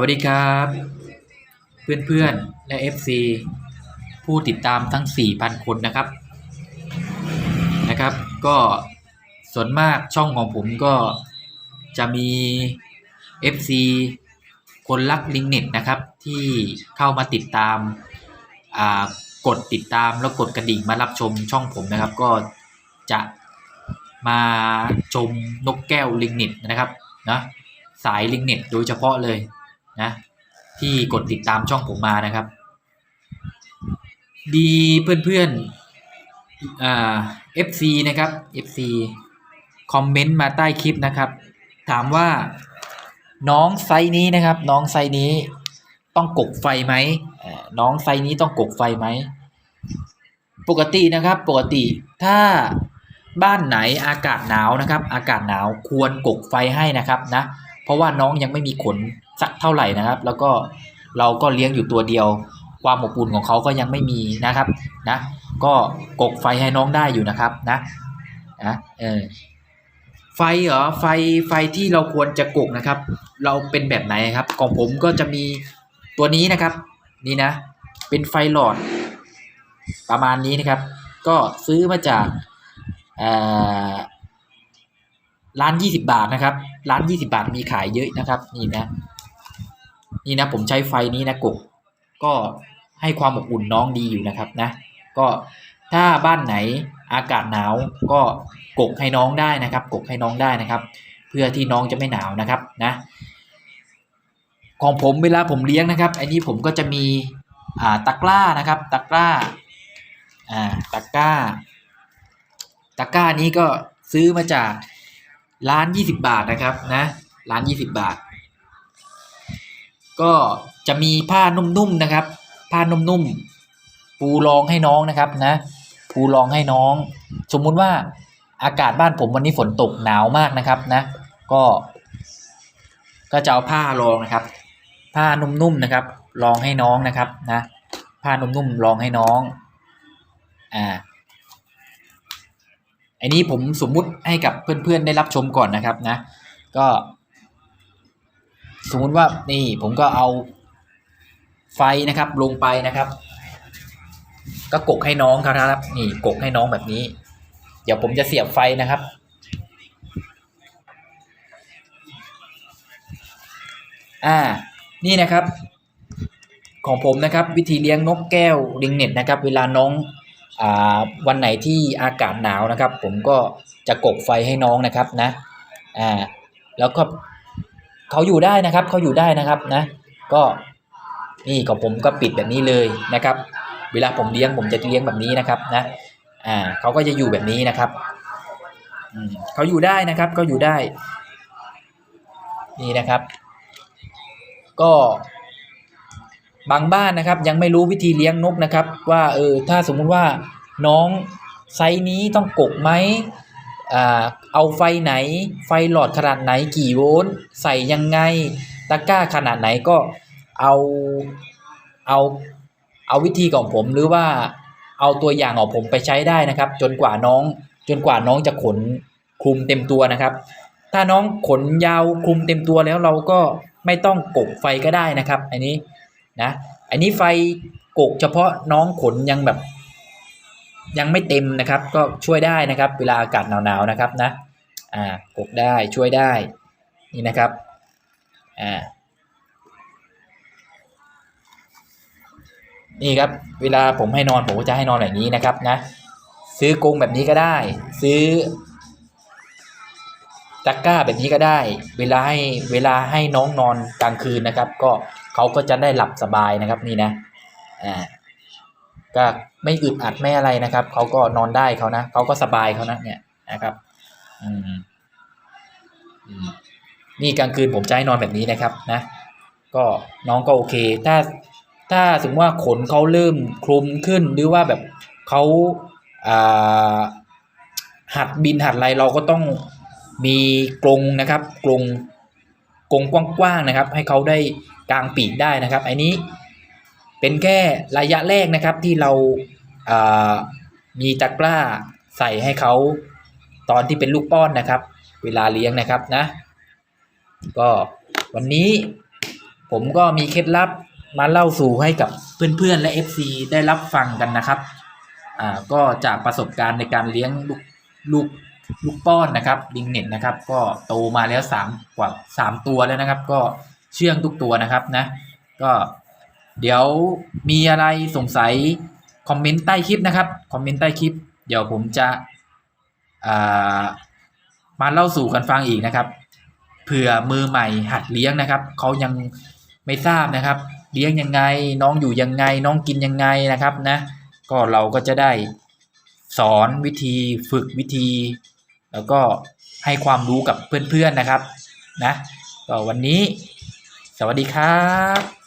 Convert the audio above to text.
วัสดีครับ เพื่อนๆและ FC ผู้ติดตามทั้ง 4,000 คนนะครับนะครับ ก็ส่วนมากช่องของผมก็จะมี FC คนรักลิงเน็ตนะครับ ที่เข้ามาติดตามกดติดตามแล้วกดกระดิ่งมารับชมช่องผมนะครับ ก็จะมาชมนกแก้วลิงเน็ตนะครับนะสายลิงเน็ตโดยเฉพาะเลย นะที่กดติดตามช่องผมมานะครับ ดีเพื่อนๆอ่า FC นะครับ FC คอมเมนต์มาใต้คลิปนะครับ ถามว่าน้องไซนี้นะครับ น้องไซนี้ต้องกกไฟไหมน้องไซนี้ต้องกกไฟไหมปกตินะครับปกติถ้าบ้านไหนอากาศหนาวนะครับ อากาศหนาวควรกกไฟให้นะครับนะเพราะว่าน้องยังไม่มีขน สักเท่าไหร่นะครับ แล้วก็เราก็เลี้ยงอยู่ตัวเดียว ความอบอุ่นของเขาก็ยังไม่มีนะครับนะก็กกไฟให้น้องได้อยู่นะครับนะนะเออไฟเหรอไฟไฟที่เราควรจะกกนะครับ เราเป็นแบบไหนครับ ของผมก็จะมีตัวนี้นะครับ นี่นะ เป็นไฟหลอด ประมาณนี้นะครับ ก็ซื้อมาจากร้านยี่สิบาทนะครับ ร้านยี่สิบาทมีขายเยอะนะครับ นี่นะ นี่นะผมใช้ไฟนี้นะกกก็ให้ความอบอุ่นน้องดีอยู่นะครับนะ ก็ถ้าบ้านไหนอากาศหนาวก็กกให้น้องได้นะครับ กกให้น้องได้นะครับ เพื่อที่น้องจะไม่หนาวนะครับนะ ของผมเวลาผมเลี้ยงนะครับอันนี้ผมก็จะมีอ่าตะกร้านะครับตะกร้าอ่าตะกร้าตะกร้านี้ก็ซื้อมาจากร้าน 20 บาทนะครับนะร้าน 20 บาท ก็จะมีผ้านุ่มๆนะครับ ผ้านุ่มๆปูรองให้น้องนะครับนะปูรองให้น้อง สมมุติว่าอากาศบ้านผมวันนี้ฝนตกหนาวมากนะครับนะ ก็ ก็จะเอาผ้ารองนะครับ ผ้านุ่มๆนะครับรองให้น้องนะครับนะผ้านุ่มๆรองให้น้องอ่าอันนี้ผมสมมุติให้กับเพื่อนๆได้รับชมก่อนนะครับนะ ก็ สมมุติว่านี่ผมก็เอาไฟนะครับลงไปนะครับ ก็กกให้น้องเขานะครับ นี่กกให้น้องแบบนี้ เดี๋ยวผมจะเสียบไฟนะครับ อ่านี่นะครับ ของผมนะครับ วิธีเลี้ยงนกแก้วลิงเน็ตนะครับ เวลาน้องอ่าวันไหนที่อากาศหนาวนะครับ ผมก็จะกกไฟให้น้องนะครับนะอ่าแล้วก็ เขาอยู่ได้นะครับเขาอยู่ได้นะครับนะ ก็นี่ของผมก็ปิดแบบนี้เลยนะครับ เวลาผมเลี้ยงผมจะเลี้ยงแบบนี้นะครับนะอ่าเขาก็จะอยู่แบบนี้นะครับเขาอยู่ได้นะครับก็อยู่ได้ นี่นะครับ ก็บางบ้านนะครับยังไม่รู้วิธีเลี้ยงนกนะครับ ว่าเออถ้าสมมุติว่าน้องไซส์นี้ต้องกกไหม เอาไฟไหน ไฟหลอดขนาดไหนกี่โวลต์ใส่ยังไงตะกร้าขนาดไหนก็เอาเอาเอาวิธีของผมหรือว่าเอาตัวอย่างของผมไปใช้ได้นะครับ จนกว่าน้องจนกว่าน้องจะขนคลุมเต็มตัวนะครับ ถ้าน้องขนยาวคลุมเต็มตัวแล้วเราก็ไม่ต้องกกไฟก็ได้นะครับ อันนี้นะอันนี้ไฟกกเฉพาะน้องขนยังแบบ ยังไม่เต็มนะครับ ก็ช่วยได้นะครับ เวลาอากาศหนาวๆนะครับนะอ่ากกได้ช่วยได้นี่นะครับอ่านี่ครับเวลาผมให้นอนผมก็จะให้นอนแบบนี้นะครับนะซื้อกรงแบบนี้ก็ได้ ซื้อตะกร้าแบบนี้ก็ได้ เวลาให้เวลาให้น้องนอนกลางคืนนะครับ ก็เขาก็จะได้หลับสบายนะครับนี่นะอ่าก็ ไม่อึดอัดไม่อะไรนะครับเขาก็นอนได้เขานะเขาก็สบายเขานะเนี่ยนะครับนี่กลางคืนผมจะให้นอนแบบนี้นะครับนะ ก็น้องก็โอเค ถ้าถ้าสมมติว่าขนเขาเริ่มคลุมขึ้นหรือว่าแบบเขาหัดบินหัดอะไรเราก็ต้องมีกรงนะครับกรงกรงกว้างๆนะครับ ให้เขาได้กลางปีกได้นะครับอันนี้เป็นแค่ระยะแรกนะครับที่เรา มีตะกร้าใส่ให้เขาตอนที่เป็นลูกป้อนนะครับ เวลาเลี้ยงนะครับนะ ก็วันนี้ผมก็มีเคล็ดลับมาเล่าสู่ให้กับเพื่อนๆ และ FC ได้รับฟังกันนะครับ อ่าก็จากประสบการณ์ในการเลี้ยงลูกลูกลูกป้อนนะครับลิงเน็ตนะครับ ก็โตมาแล้วสามกว่าสามตัวแล้วนะครับ ก็เชื่องทุกตัวนะครับนะ ก็เดี๋ยวมีอะไรสงสัย คอมเมนต์ใต้คลิปนะครับ คอมเมนต์ใต้คลิป เดี๋ยวผมจะามาเล่าสู่กันฟังอีกนะครับ เผื่อมือใหม่หัดเลี้ยงนะครับ เขายังไม่ทราบนะครับ เลี้ยงยังไง น้องอยู่ยังไง น้องกินยังไงนะครับนะ ก็เราก็จะได้สอนวิธีฝึกวิธี แล้วก็ให้ความรู้กับเพื่อนๆนะครับนะก็วันนี้ สวัสดีครับ